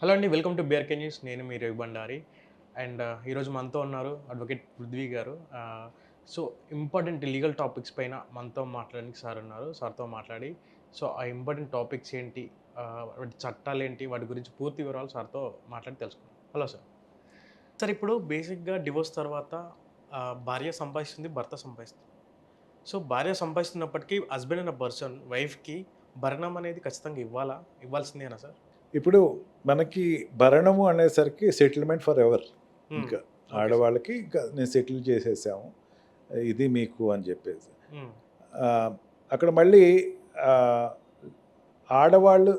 Hello అండి welcome to BRK news నేను మీ రవి బండారి. అండ్ uh, ఈరోజు మనతో ఉన్నారు అడ్వకేట్ పృథ్వీ గారు. సో ఇంపార్టెంట్ లీగల్ టాపిక్స్ పైన మనతో మాట్లాడడానికి సార్ ఉన్నారు. సార్తో మాట్లాడి సో ఆ ఇంపార్టెంట్ టాపిక్స్ ఏంటి uh, వాటి చట్టాలు ఏంటి వాటి గురించి పూర్తి వివరాలు సార్తో మాట్లాడి తెలుసుకున్నాం హలో సార్ సార్ ఇప్పుడు బేసిక్గా డివోర్స్ తర్వాత uh, భార్య సంపాదిస్తుంది భర్త సంపాదిస్తుంది. సో భార్య సంపాదిస్తున్నప్పటికీ హస్బెండ్ అన్న పర్సన్ వైఫ్కి భరణం అనేది ఖచ్చితంగా ఇవ్వాలా? ఇవ్వాల్సిందేనా సార్ ఇప్పుడు మనకి భరణము అనేసరికి సెటిల్మెంట్ ఫర్ ఎవర్ Hmm. ఇంకా ఆడవాళ్ళకి ఇంకా నేను సెటిల్ చేసేసాము. ఇది మీకు అని చెప్పేసి. Hmm. అక్కడ మళ్ళీ ఆడవాళ్ళు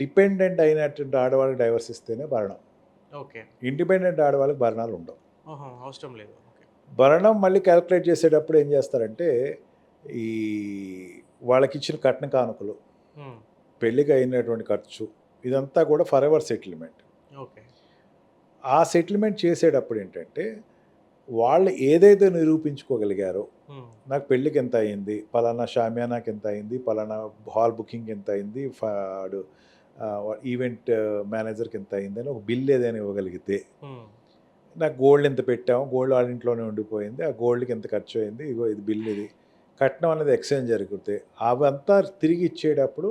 డిపెండెంట్ అయినటువంటి ఆడవాళ్ళకి డైవర్స్ ఇస్తేనే భరణం. ఓకే ఇండిపెండెంట్ ఆడవాళ్ళకి భరణాలు ఉండవు. అవసరం లేదు. భరణం మళ్ళీ క్యాలిక్యులేట్ చేసేటప్పుడు ఏం చేస్తారంటే ఈ వాళ్ళకి ఇచ్చిన కట్న కానుకలు మ్మ్. పెళ్ళికి అయినటువంటి ఖర్చు ఇదంతా కూడా ఫర్ ఎవర్ సెటిల్మెంట్ ఓకే ఆ సెటిల్మెంట్ చేసేటప్పుడు ఏంటంటే వాళ్ళు ఏదైతే నిరూపించుకోగలిగారో. నాకు పెళ్ళికి ఎంత అయింది పలానా షామియానాకి ఎంత అయింది పలానా హాల్ బుకింగ్ ఎంత అయింది ఫాడు ఈవెంట్ మేనేజర్కి ఎంత అయింది అని ఒక బిల్ ఏదైనా ఇవ్వగలిగితే. నాకు గోల్డ్ ఎంత పెట్టాము గోల్డ్ వాళ్ళ ఇంట్లోనే ఉండిపోయింది ఆ గోల్డ్కి ఎంత ఖర్చు అయింది ఇగో ఇది బిల్ ఇది కట్నం అనేది ఎక్స్చేంజ్ జరిగితే అవంతా తిరిగి ఇచ్చేటప్పుడు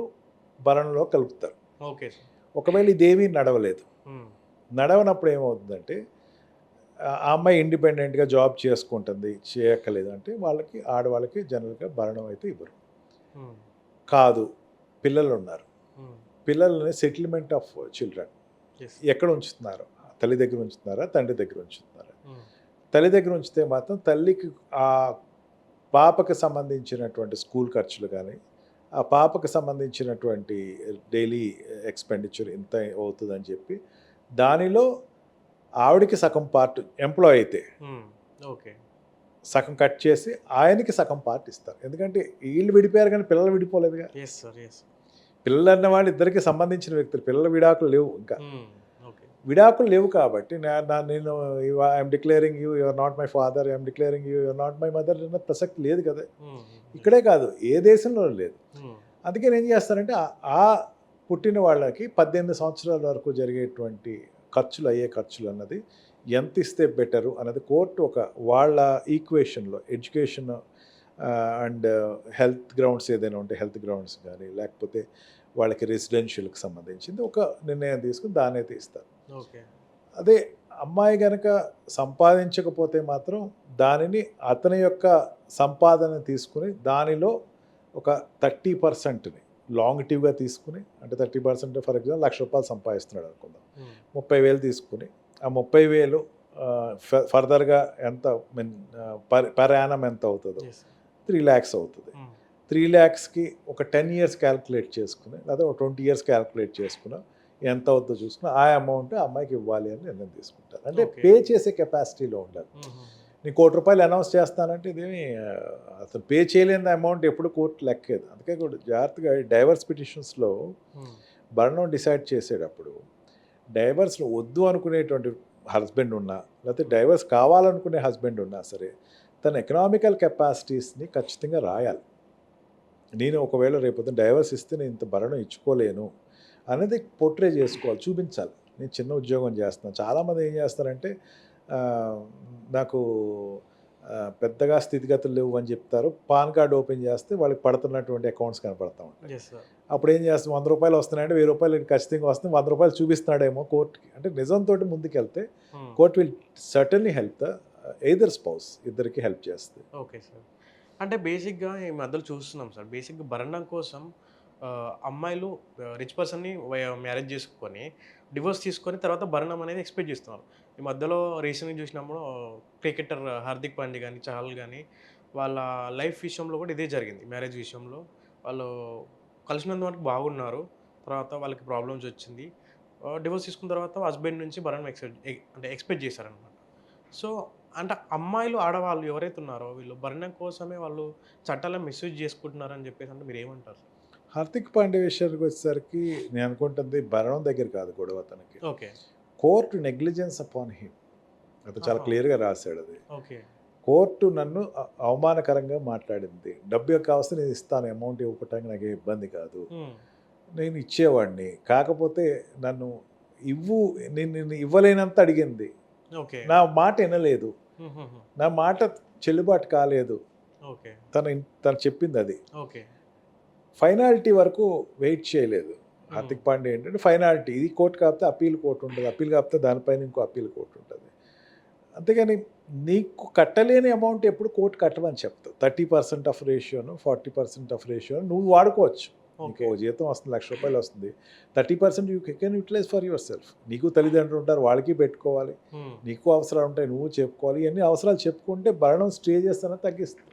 భరణంలో కలుపుతారు ఓకే ఒకవేళ ఇదేమీ నడవలేదు. మ్మ్. నడవనప్పుడు ఏమవుతుందంటే ఆ అమ్మాయి ఇండిపెండెంట్గా జాబ్ చేసుకుంటుంది చేయక్కలేదు అంటే వాళ్ళకి ఆడవాళ్ళకి జనరల్గా భరణం అయితే ఇవ్వరు. మ్మ్. కాదు పిల్లలు ఉన్నారు. మ్మ్. పిల్లల్ని సెటిల్మెంట్ ఆఫ్ చిల్డ్రన్. ఎక్కడ ఉంచుతున్నారు? తల్లి దగ్గర ఉంచుతున్నారా? తండ్రి దగ్గర ఉంచుతున్నారా. తల్లి దగ్గర ఉంచితే మాత్రం తల్లికి ఆ పాపకి సంబంధించినటువంటి స్కూల్ ఖర్చులు కానీ ఆ పాపకి సంబంధించినటువంటి డైలీ ఎక్స్పెండిచర్ ఇంత అవుతుందని చెప్పి దానిలో ఆవిడకి సగం పార్ట్ ఎంప్లాయ్ అయితే. ఓకే. సగం కట్ చేసి ఆయనకి సగం పార్ట్ ఇస్తారు. ఎందుకంటే వీళ్ళు విడిపోయారు కానీ పిల్లలు విడిపోలేదుగా. పిల్లలు అన్న వాళ్ళు ఇద్దరికి సంబంధించిన వ్యక్తులు. పిల్లల విడాకులు లేవు ఇంకా. విడాకులు లేవు కాబట్టి నేను I'm declaring you your not my father I'm declaring you your not my mother అన్న ప్రసక్తి లేదు కదా. ఇక్కడే కాదు ఏ దేశంలో లేదు. అందుకే నేను ఏం చేస్తానంటే ఆ- పుట్టిన వాళ్ళకి పద్దెనిమిది సంవత్సరాల వరకు జరిగేటువంటి ఖర్చులు అయ్యే ఖర్చులు అన్నది ఎంత ఇస్తే బెటరు అన్నది కోర్టు ఒక వాళ్ళ ఈక్వేషన్లో ఎడ్యుకేషన్ అండ్ హెల్త్ గ్రౌండ్స్ ఏదైనా ఉంటే హెల్త్ గ్రౌండ్స్ కానీ లేకపోతే వాళ్ళకి రెసిడెన్షియల్కి సంబంధించింది ఒక నిర్ణయం తీసుకుని దాన్ని అయితే ఇస్తారు ఓకే. అదే అమ్మాయి గనక సంపాదించకపోతే మాత్రం దానిని అతని యొక్క సంపాదన తీసుకుని దానిలో ఒక థర్టీ పర్సెంట్ని లాంగిటివ్గా తీసుకుని అంటే థర్టీ పర్సెంట్ ఫర్ ఎగ్జాంపుల్ లక్ష రూపాయలు సంపాదిస్తున్నాడు అనుకుందాం. ముప్పై వేలు తీసుకుని ఆ ముప్పై వేలు ఫర్దర్గా ఎంత మీన్ పర్ యానం ఎంత అవుతుందో త్రీ ల్యాక్స్ అవుతుంది. త్రీ ల్యాక్స్కి ఒక టెన్ ఇయర్స్ క్యాల్కులేట్ చేసుకుని లేదా ఒక ట్వంటీ ఇయర్స్ క్యాల్కులేట్ చేసుకుని ఎంత అవుతుందో చూసుకుని ఆ అమౌంట్ అమ్మాయికి ఇవ్వాలి అని నిర్ణయం తీసుకుంటారు అంటే. పే చేసే కెపాసిటీలో ఉండాలి. నేను కోటి రూపాయలు అనౌన్స్ చేస్తానంటే ఇదేమి ఆ, అసలు పే చేయలేని అమౌంట్ ఎప్పుడు కోర్టు లెక్కేది అందుకే కూడా జాగ్రత్తగా డైవర్స్ పిటిషన్స్లో. భరణం డిసైడ్ చేసేటప్పుడు డైవర్స్లో వద్దు అనుకునేటువంటి హస్బెండ్ ఉన్నా లేకపోతే డైవర్స్ కావాలనుకునే హస్బెండ్ ఉన్నా సరే తన ఎకనామికల్ కెపాసిటీస్ని ఖచ్చితంగా రాయాలి నేను ఒకవేళ రేపు డైవర్స్ ఇస్తే నేను ఇంత భరణం ఇచ్చుకోలేను అనేది పోర్ట్రే చేసుకోవాలి చూపించాలి. నేను చిన్న ఉద్యోగం చేస్తున్నాను చాలామంది ఏం చేస్తారంటే నాకు పెద్దగా స్థితిగతులు లేవు అని చెప్తారు. పాన్ కార్డ్ ఓపెన్ చేస్తే వాళ్ళకి పడుతున్నటువంటి అకౌంట్స్ కనపడతా ఉంటాయి. అప్పుడు ఏం చేస్తాం? వంద రూపాయలు వస్తున్నాయంటే వెయ్యి రూపాయలు ఖచ్చితంగా వస్తుంది వంద రూపాయలు చూపిస్తున్నాడేమో కోర్టుకి. అంటే నిజంతో ముందుకెళ్తే మ్మ్. Court will certainly help the either spouse ఇద్దరికి హెల్ప్ చేస్తుంది ఓకే సార్ అంటే బేసిక్గా ఈ మధ్యలో చూస్తున్నాం సార్ బేసిక్గా భరణం కోసం అమ్మాయిలు రిచ్ పర్సన్ని మ్యారేజ్ చేసుకొని డివోర్స్ తీసుకొని తర్వాత భరణం అనేది ఎక్స్పెక్ట్ చేస్తున్నారు. ఈ మధ్యలో రీసెంట్గా చూసినప్పుడు క్రికెటర్ హార్దిక్ పాండ్యా కానీ చహల్ కానీ వాళ్ళ లైఫ్ విషయంలో కూడా ఇదే జరిగింది. మ్యారేజ్ విషయంలో వాళ్ళు కలిసినంత వరకు బాగున్నారు. తర్వాత వాళ్ళకి ప్రాబ్లమ్స్ వచ్చింది. డివోర్స్ తీసుకున్న తర్వాత హస్బెండ్ నుంచి భరణం ఎక్స్పెక్ట్ అంటే ఎక్స్పెక్ట్ చేశారనమాట సో అంటే అమ్మాయిలు ఆడవాళ్ళు ఎవరైతే ఉన్నారో వీళ్ళు భరణం కోసమే వాళ్ళు చట్టాలను మిస్యూజ్ చేసుకుంటున్నారని చెప్పేసి అంటే మీరు ఏమంటారు హార్దిక్ పాండే విషయానికి వచ్చేసరికి నేను అనుకుంటుంది భరణం దగ్గర కాదు గొడవ అతనికి. Okay. Court negligence upon him. అది చాలా. క్లియర్గా రాశాడు అది. ఓకే. కోర్టు నన్ను అవమానకరంగా మాట్లాడింది. డబ్బు కావస్తే నేను ఇస్తాను అమౌంట్ ఇవ్వటానికి నాకు ఇబ్బంది కాదు. నేను ఇచ్చేవాడిని. కాకపోతే నన్ను ఇవ్వు నేను ఇవ్వలేనంత అడిగింది. నా మాట వినలేదు. నా మాట చెల్లుబాటు కాలేదు. తన తను చెప్పింది అది. ఫైనాలిటీ వరకు వెయిట్ చేయలేదు. హార్దిక్ పాండే ఏంటంటే ఫైనాలిటీ ఇది కోర్టు కాకపోతే అప్పీల్ కోర్టు ఉంటుంది అప్పీల్ కాకపోతే దానిపైన ఇంకో అప్పీల్ కోర్టు ఉంటుంది. అంతేగాని నీకు కట్టలేని అమౌంట్ ఎప్పుడు కోర్టు కట్టమని చెప్తావు. థర్టీ పర్సెంట్ ఆఫ్ రేషియోను ఫార్టీ పర్సెంట్ ఆఫ్ రేషియోను నువ్వు వాడుకోవచ్చు. ఓ జీతం వస్తుంది లక్ష రూపాయలు వస్తుంది. Thirty percent you can utilize for yourself నీకు తల్లిదండ్రులు ఉంటారు వాళ్ళకి పెట్టుకోవాలి. నీకు అవసరాలు ఉంటాయి నువ్వు చెప్పుకోవాలి. ఇవన్నీ అవసరాలు చెప్పుకుంటే భరణం స్టే చేస్తానని తగ్గిస్తుంది.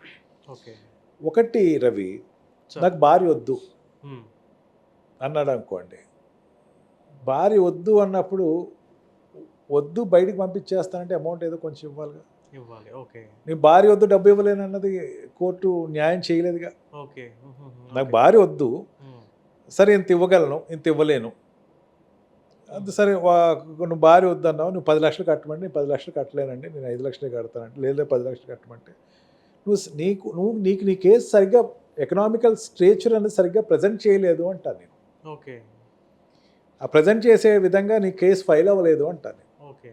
ఓకే ఒకటి రవి. నాకు భార్య వద్దు. అన్నాడు అనుకోండి. భార్య వద్దు అన్నప్పుడు వద్దు బయటికి పంపించేస్తానంటే అమౌంట్ ఏదో కొంచెం ఇవ్వాలిగా. ఇవ్వాలి. ఓకే. నీ భార్య వద్దు డబ్బు ఇవ్వలేను అన్నది కోర్టు న్యాయం చేయలేదుగా. ఓకే. నాకు భార్య వద్దు. సరే ఇంత ఇవ్వగలను. ఇంత ఇవ్వలేను. అంత సరే నువ్వు భార్య వద్దన్నావు నువ్వు పది లక్షలు కట్టమంటే నేను పది లక్షలు కట్టలేనండి. నేను ఐదు లక్షలే కడతానంటే లేదా పది లక్షలు కట్టమంటే. నువ్వు నీకు నువ్వు నీకు నీ కేసు సరిగ్గా ఎకనామికల్ స్ట్రేచర్ అనేది సరిగ్గా ప్రజెంట్ చేయలేదు అంటాను నేను. ఓకే. ఆ ప్రజెంట్ చేసే విధంగా నీ కేసు ఫైల్ అవ్వలేదు అంటాను. ఓకే.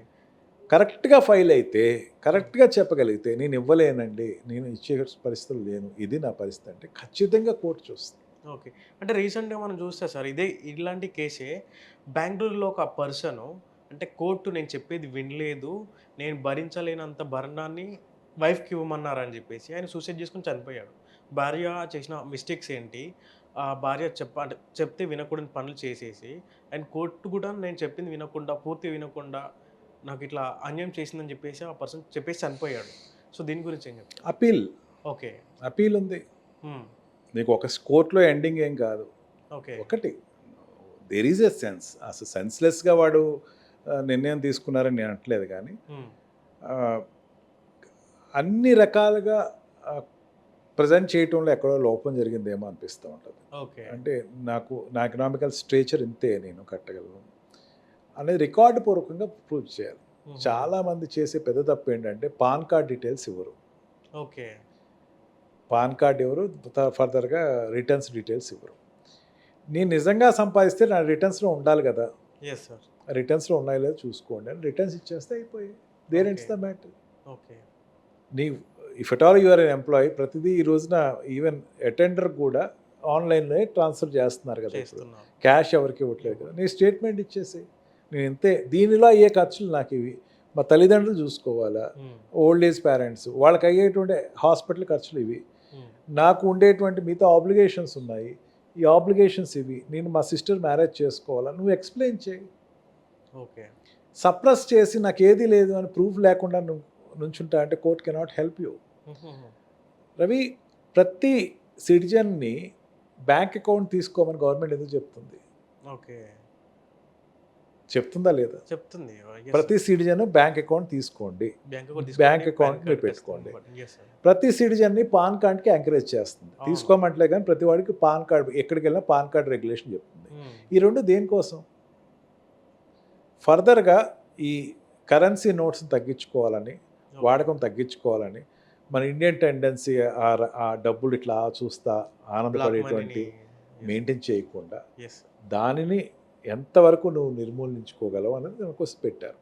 కరెక్ట్గా ఫైల్ అయితే కరెక్ట్గా చెప్పగలిగితే నేను ఇవ్వలేనండి నేను ఇచ్చే పరిస్థితులు లేను. ఇది నా పరిస్థితి అంటే ఖచ్చితంగా కోర్టు చూస్తుంది. ఓకే. అంటే రీసెంట్గా మనం చూస్తే సార్ ఇదే ఇలాంటి కేసే బెంగళూరులో ఒక పర్సన్ అంటే కోర్టు నేను చెప్పేది వినలేదు నేను భరించలేనంత భరణాన్ని వైఫ్కి ఇవ్వమన్నారని చెప్పేసి ఆయన సూసైడ్ చేసుకుని చనిపోయాడు. భార్య చేసిన మిస్టేక్స్ ఏంటి? ఆ భార్య చెప్ప అంటే చెప్తే వినకూడని పనులు చేసేసి అండ్ కోర్టు కూడా నేను చెప్పింది వినకుండా పూర్తి వినకుండా నాకు ఇట్లా అన్యాయం చేసిందని చెప్పేసి ఆ పర్సన్ చెప్పేసి చనిపోయాడు. సో దీని గురించి ఏం చెప్తారు అపీల్. ఓకే. అపీల్ ఉంది. నీకు ఒక కోర్టులో ఎండింగ్ ఏం కాదు. ఓకే. ఒకటి దేర్ ఈజ్ ఎ సెన్స్ అసలు సెన్స్లెస్గా వాడు నిర్ణయం తీసుకున్నారని నేను అనట్లేదు కానీ అన్ని రకాలుగా ప్రజెంట్ చేయటంలో ఎక్కడో లోపం జరిగిందేమో అనిపిస్తూ ఉంటుంది. ఓకే. అంటే నాకు నా ఎకనామికల్ స్ట్రేచర్ ఇంతే నేను కట్టగలను అనేది రికార్డు పూర్వకంగా ప్రూవ్ చేయాలి. హ్మ్. చాలామంది చేసే పెద్ద తప్పు ఏంటంటే పాన్ కార్డ్ డీటెయిల్స్ ఇవ్వరు. ఓకే. పాన్ కార్డ్ ఎవరు? ఫర్దర్గా రిటర్న్స్ డీటెయిల్స్ ఇవ్వరు. నేను నిజంగా సంపాదిస్తే నా రిటర్న్స్లో ఉండాలి కదా. ఎస్ సార్ రిటర్న్స్లో ఉన్నాయో లేదో చూసుకోండి అని రిటర్న్స్ ఇచ్చేస్తే అయిపోయి there ends the matter okay. నీ if at all you're an employee ప్రతిదీ ఈ రోజున ఈవెన్ అటెండర్ కూడా ఆన్లైన్లో ట్రాన్స్ఫర్ చేస్తున్నారు కదా క్యాష్ ఎవరికి ఇవ్వట్లేదు కదా. నీ స్టేట్మెంట్ ఇచ్చేసి నేను ఇంతే. దీనిలో అయ్యే ఖర్చులు నాకు ఇవి. మా తల్లిదండ్రులు చూసుకోవాలా. ఓల్డ్ ఏజ్ పేరెంట్స్ వాళ్ళకి అయ్యేటువంటి హాస్పిటల్ ఖర్చులు ఇవి. నాకు ఉండేటువంటి మిగతా ఆబ్లిగేషన్స్ ఉన్నాయి. ఈ ఆబ్లిగేషన్స్ ఇవి. నేను మా సిస్టర్ మ్యారేజ్ చేసుకోవాలా? నువ్వు ఎక్స్ప్లెయిన్ చేయి. ఓకే. సప్రెస్ చేసి నాకు ఏది లేదు అని ప్రూఫ్ లేకుండా నువ్వు నుంచుంటా అంటే court cannot help you. Ravi ప్రతి సిటిజన్ని బ్యాంక్ అకౌంట్ తీసుకోమని గవర్నమెంట్ ఎందుకు చెప్తుంది ఓకే చెప్తుందా లేదా చెప్తుంది ప్రతి. సిటిజన్ బ్యాంక్ అకౌంట్ తీసుకోండి బ్యాంక్ అకౌంట్ మీరు పెట్టుకోండి. ప్రతి సిటిజన్ని పాన్ కార్డ్కి ఎంకరేజ్ చేస్తుంది. తీసుకోమంటలే కానీ ప్రతి వాడికి పాన్ కార్డ్ ఎక్కడికి వెళ్ళినా పాన్ కార్డ్ రెగ్యులేషన్ చెప్తుంది. ఈ రెండు దేనికోసం ఫర్దర్గా ఈ కరెన్సీ నోట్స్ తగ్గించుకోవాలని. వాడకం తగ్గించుకోవాలని మన ఇండియన్ టెండెన్సీ ఆ డబ్బులు ఇట్లా చూస్తా ఆనందపడేటువంటి మెయింటైన్ చేయకుండా. దానిని ఎంతవరకు నువ్వు నిర్మూలించుకోగలవు అనేది దానికోసం పెట్టారు.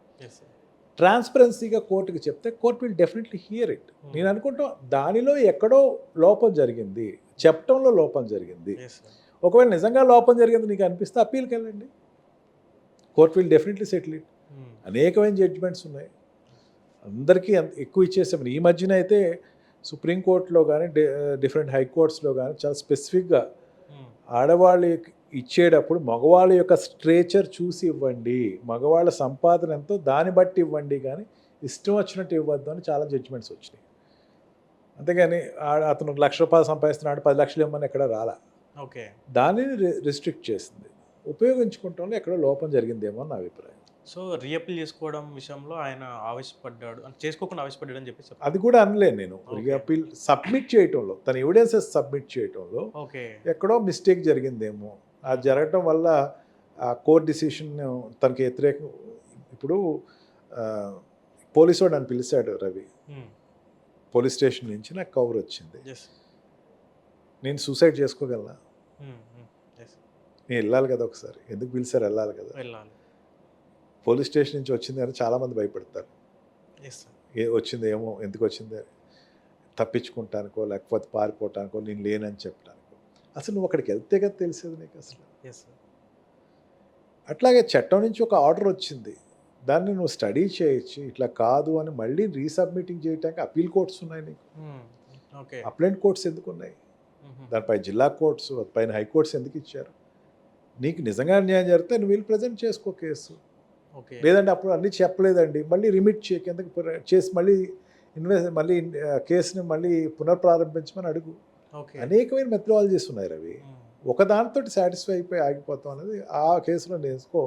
ట్రాన్స్పరెన్సీగా కోర్టుకి చెప్తే court will definitely hear it Hmm. నేను అనుకుంటా దానిలో ఎక్కడో లోపం జరిగింది చెప్పడంలో లోపం జరిగింది. ఒకవేళ నిజంగా లోపం జరిగింది నీకు అనిపిస్తే అప్పీల్కి వెళ్ళండి court will definitely settle it hmm. అనేకమైన జడ్జిమెంట్స్ ఉన్నాయి అందరికీ ఎక్కువ ఇచ్చేసాం. ఈ మధ్యన అయితే సుప్రీంకోర్టులో కానీ డిఫరెంట్ హైకోర్ట్స్లో కానీ చాలా స్పెసిఫిక్గా. ఆడవాళ్ళు ఇచ్చేటప్పుడు మగవాళ్ళ యొక్క స్ట్రేచర్ చూసి ఇవ్వండి. మగవాళ్ళ సంపాదన ఎంతో దాన్ని బట్టి ఇవ్వండి కానీ ఇష్టం వచ్చినట్టు ఇవ్వద్దు అని చాలా జడ్జిమెంట్స్ వచ్చినాయి. అంతేగాని అతను లక్ష రూపాయలు సంపాదిస్తున్నాడు పది లక్షలు ఇవ్వమని ఎక్కడ రాలా. ఓకే. దానిని రిస్ట్రిక్ట్ చేసింది. ఉపయోగించుకుంటాంలో ఎక్కడో లోపం జరిగిందేమో అని నా అభిప్రాయం. సో రీఅపీల్ చేసుకోవడం విషయంలో ఆయన ఆవేశపడ్డాడు అంటే చేసుకోకుండా ఆవేశపడ్డాడు అని చెప్పి చెప్పారు. అది కూడా అనలేను నేను. అప్పీల్ సబ్మిట్ చేయటంలో తన ఎవిడెన్సెస్ సబ్మిట్ చేయటంలో ఓకే. ఎక్కడో మిస్టేక్ జరిగిందేమో. అది జరగటం వల్ల ఆ కోర్ట్ డిసిషన్ తనకి వ్యతిరేకం ఇప్పుడు పోలీసు వాడు నన్ను పిలిచాడు రవి. పోలీస్ స్టేషన్ నుంచి నాకు కవర్ వచ్చింది. నేను సూసైడ్ చేసుకోగలనా? నేను వెళ్ళాలి కదా ఒకసారి. ఎందుకు పిలిచారు? వెళ్ళాలి కదా. వెళ్ళాలి. పోలీస్ స్టేషన్ నుంచి వచ్చింది అని చాలామంది భయపడతారు. ఏ వచ్చింది ఏమో ఎందుకు వచ్చింది? తప్పించుకుంటానికో లేకపోతే పారిపోవటానికో నేను లేనని చెప్పడానికో అసలు నువ్వు అక్కడికి వెళ్తే కదా తెలిసేది నీకు అసలు. అట్లాగే చట్టం నుంచి ఒక ఆర్డర్ వచ్చింది. దాన్ని నువ్వు స్టడీ చేయొచ్చు. ఇట్లా కాదు అని మళ్ళీ రీసబ్మిటింగ్ చేయడానికి అపీల్ కోర్ట్స్ ఉన్నాయి నీకు. ఓకే అప్లైంట్ కోర్ట్స్ ఎందుకు ఉన్నాయి? దానిపై జిల్లా కోర్ట్స్ పైన హైకోర్ట్స్ ఎందుకు ఇచ్చారు? నీకు నిజంగా న్యాయం జరిగితే నువ్వు వీళ్ళు ప్రజెంట్ చేసుకో కేసు. ఓకే. లేదంటే అప్పుడు అన్నీ చెప్పలేదండి. మళ్ళీ రిమిట్ చేయ కిందకి చేసి మళ్ళీ ఇన్వెస్ట్ మళ్ళీ కేసుని మళ్ళీ పునఃప్రారంభించమని అడుగు. ఓకే. అనేకమైన మెథడాలజీస్ ఉన్నాయి రవి. ఒక దానితో సాటిస్ఫై అయిపోయి ఆగిపోతాం అనేది ఆ కేసులో నేర్చుకో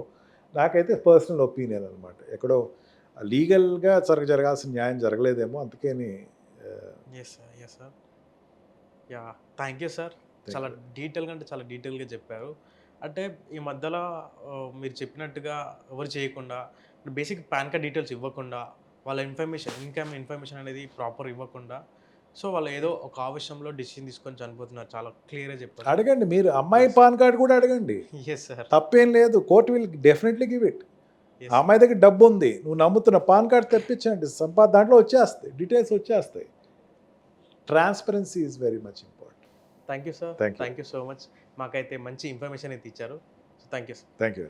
నాకైతే పర్సనల్ ఒపీనియన్ అనమాట ఎక్కడో లీగల్గా సరిగ్గా జరగాల్సిన న్యాయం జరగలేదేమో అందుకని యా థ్యాంక్ యూ సార్ చాలా డీటెయిల్గా అంటే చాలా డీటెయిల్గా చెప్పారు. అంటే ఈ మధ్యలో మీరు చెప్పినట్టుగా ఎవరు చేయకుండా బేసిక్ పాన్ కార్డ్ డీటెయిల్స్ ఇవ్వకుండా వాళ్ళ ఇన్ఫర్మేషన్ ఇన్కమ్ ఇన్ఫర్మేషన్ అనేది ప్రాపర్ ఇవ్వకుండా సో వాళ్ళు ఏదో ఒక ఆవేశంలో డిసిషన్ తీసుకొని చనిపోతున్నారు. చాలా క్లియర్గా చెప్పారు. అడగండి మీరు అమ్మాయి పాన్ కార్డు కూడా అడగండి. ఎస్ సార్ తప్పేం లేదు court will definitely give it అమ్మాయి దగ్గర డబ్బు ఉంది నువ్వు నమ్ముతున్న పాన్ కార్డ్ తెప్పించండి సంపా దాంట్లో వచ్చేస్తాయి డీటెయిల్స్ వచ్చేస్తాయి. Transparency is very much important thank you sir. Thank you so much మాకైతే మంచి ఇన్ఫర్మేషన్ అయితే ఇచ్చారు. So thank you sir thank you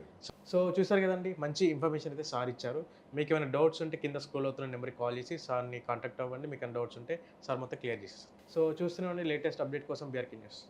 so చూసారు కదండి మంచి ఇన్ఫర్మేషన్ అయితే సార్ ఇచ్చారు. మీకు ఏమైనా డౌట్స్ ఉంటే కింద స్కూల్ అవుతున్న నెంబర్కి కాల్ చేసి సార్ని కాంటాక్ట్ అవ్వండి. మీకు ఏమైనా డౌట్స్ ఉంటే సార్ మొత్తం క్లియర్ చేసేస్తారు. సో చూస్తూనే లేటెస్ట్ అప్డేట్ కోసం బీఆర్కి న్యూస్